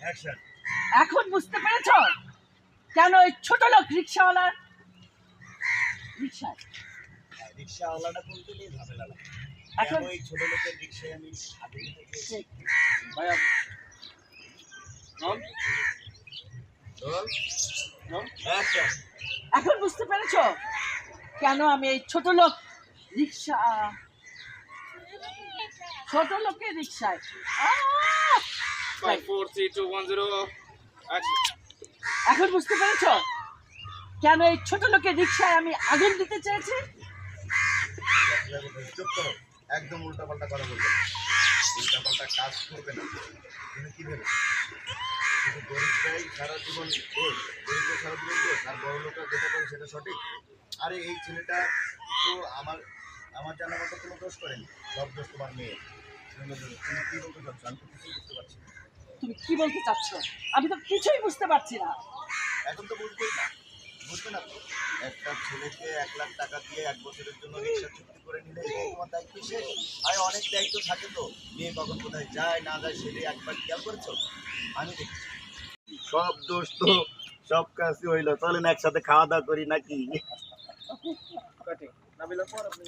Action এখন বুঝতে পেরেছ? কেন ওই ছোট লোক রিক্সাওয়ালা? রিক্সায়। রিক্সাওয়ালাটা বলতে নিয়ে ঝামেলা লাগে এখন কেন ছোট লোকের রিক্সায় আমি ভাইয়া অ্যাকশন এখন বুঝতে পেরেছ? কেন আমি এই ছোট লোক রিক্সা ছোট লোকের রিক্সায়। Four three two one zero action এখন বুঝতে পেরেছ? কেন এই ছোট লোকের রিক্সায় আমি আগুন দিতে চেয়েছি? একদম কথা বলবে না। উল্টা কাজ করবে না। তুমি কি ভেবে? গরিবটাই সারা জীবন দোষ গরিব সারা জীবন দোষ আর বড় লোকরা যেটা করে সেটা সঠিক? আরে এই ছেলেটা তো আমার আমার জানার মতো কোনো দোষ করেনি। সব দোষ তোমার মেয়ে কি বলতে চাচ্ছ? আমি তো কিছুই বুঝতে পারছি না। তুমি কি বলতে চাচ্ছ? আমি তো কিছুই বুঝতে পারছি না। এখন তো বুঝবেই না। বুঝবে না তো? একটা ছেলেকে এক লাখ টাকা দিয়ে এক বছরের জন্য রিক্সা চুক্তি করে নিলে তোমার দায়িত্ব শেষ। আর অনেক দায়িত্ব থাকে তো। মেয়ে কখন কোথায় যায় না যায় সেটা একবার খেয়াল করেছ? আমি দেখছি। সব দোষ তো সব কাজই হইল। চলেন একসাথে খাওয়া দাওয়া করি নাকি? কাটিং পর আপনি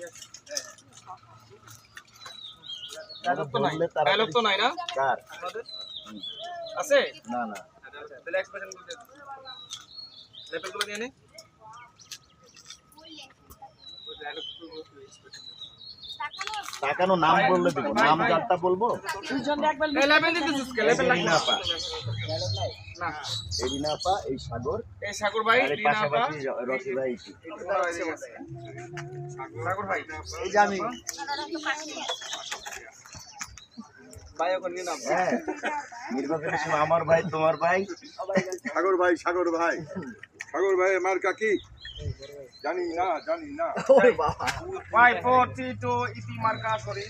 ডায়লগ তো নাই? ডায়লগ তো নাই না? আছে? না না। আচ্ছা আচ্ছা। তাহলে এক্সপ্রেশনগুলো লেভেলগুলো দিয়ে নে। তাকানো নাম বললে দিব নাম যারটা বলব? এই এই সাগর। এই সাগর ভাই পাশাপাশি রকি সাগর এই যে আমি। হ্যাঁ। আমার ভাই তোমার ভাই। সাগর ভাই সাগর ভাই। সাগর ভাইয়ের আমার কাকি জানি না জানি না। ফাইভ ফোর থ্রি টু ইতি মার্কা সরি